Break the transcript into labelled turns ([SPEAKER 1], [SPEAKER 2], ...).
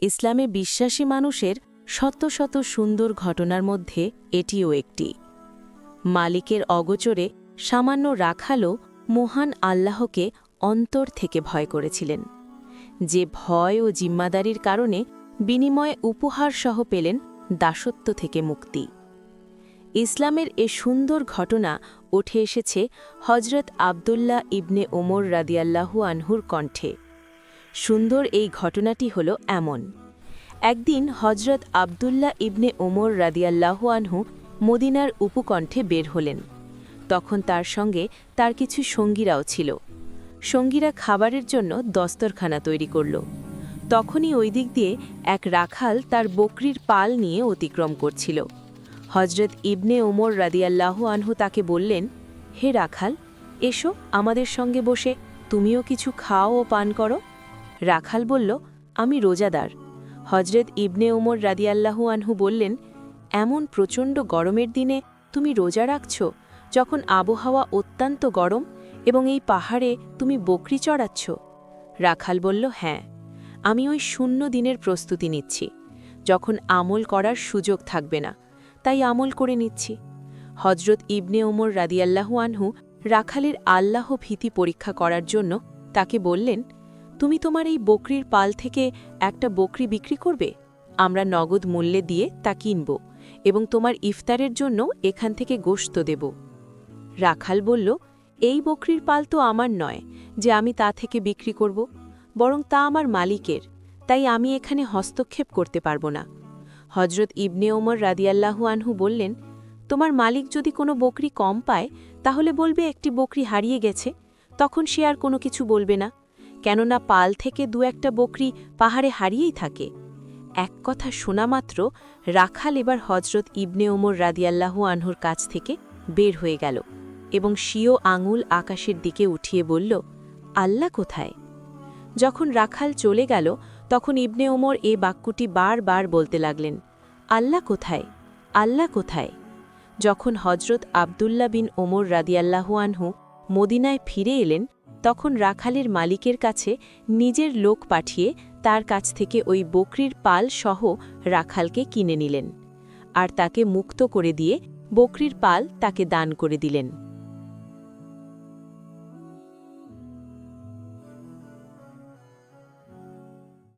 [SPEAKER 1] ইসলামে বিশ্বাসী মানুষের শত শত সুন্দর ঘটনার মধ্যে এটিও একটি। মালিকের অগোচরে সামান্য রাখালও মহান আল্লাহকে অন্তর থেকে ভয় করেছিলেন। যে ভয় ও জিম্মাদারির কারণে বিনিময়ে উপহারসহ পেলেন দাসত্ব থেকে মুক্তি। ইসলামের এ সুন্দর ঘটনা উঠে এসেছে হজরত আবদুল্লাহ ইবনে ওমর রাদিয়াল্লাহু আনহুর কণ্ঠে। সুন্দর এই ঘটনাটি হল এমন। একদিন হজরত আবদুল্লাহ ইবনে ওমর রাদিয়াল্লাহু আনহু মদিনার উপকণ্ঠে বের হলেন। তখন তার সঙ্গে তার কিছু সঙ্গীরাও ছিল। সঙ্গীরা খাবারের জন্য দস্তরখানা তৈরি করল। তখনই ওই দিক দিয়ে এক রাখাল তার বকরির পাল নিয়ে অতিক্রম করছিল। হজরত ইবনে ওমর রাদিয়াল্লাহু আনহু তাকে বললেন, হে রাখাল, এসো আমাদের সঙ্গে বসে, তুমিও কিছু খাও ও পান করো। রাখাল বলল, আমি রোজাদার। হজরত ইবনে ওমর রাদিয়াল্লাহু আনহু বললেন, এমন প্রচণ্ড গরমের দিনে তুমি রোজা রাখছ যখন আবহাওয়া অত্যন্ত গরম এবং এই পাহাড়ে তুমি বকরি চড়াচ্ছ? রাখাল বলল হ্যাঁ আমি ওই শূন্য দিনের প্রস্তুতি নিচ্ছি। যখন আমল করার সুযোগ থাকবে না, তাই আমল করে নিচ্ছি। হজরত ইবনে ওমর রাদিয়াল্লাহু আনহু রাখালের আল্লাহ ভীতি পরীক্ষা করার জন্য তাকে বললেন তুমি তোমার এই বকরির পাল থেকে একটা বকরি বিক্রি করবে? আমরা নগদ মূল্যে দিয়ে তা কিনব এবং তোমার ইফতারের জন্য এখান থেকে গোশত দেব। রাখাল বলল, এই বকরির পাল তো আমার নয় যে আমি তা থেকে বিক্রি করব, বরং তা আমার মালিকের, তাই আমি এখানে হস্তক্ষেপ করতে পারব না। হজরত ইবনে ওমর রাদিয়াল্লাহু আনহু বললেন, তোমার মালিক যদি কোনো বকরি কম পায়, তাহলে বলবে একটি বকরি হারিয়ে গেছে, তখন সে আর কোনো কিছু বলবে না। কেননা পাল থেকে দু একটা বকরি পাহাড়ে হারিয়েই থাকে। এক কথা শোনা মাত্র, রাখাল এবার হজরত ইবনে ওমর রাদিয়াল্লাহু আনহুর কাছ থেকে বের হয়ে গেল এবং স্বীয় আঙুল আকাশের দিকে উঠিয়ে বলল আল্লাহ কোথায়? যখন রাখাল চলে গেল, তখন ইবনে ওমর এ বাক্যটি বারবার বলতে লাগলেন আল্লাহ কোথায়? আল্লাহ কোথায়? যখন হজরত আবদুল্লা বিন ওমর রাদিয়াল্লাহু আনহু মদিনায় ফিরে এলেন তখন রাখালের মালিকের কাছে নিজের লোক পাঠিয়ে তার কাছ থেকে ওই বকরির পাল সহ রাখালকে কিনে নিলেন আর তাকে মুক্ত করে দিয়ে বকরির পাল তাকে দান করে দিলেন।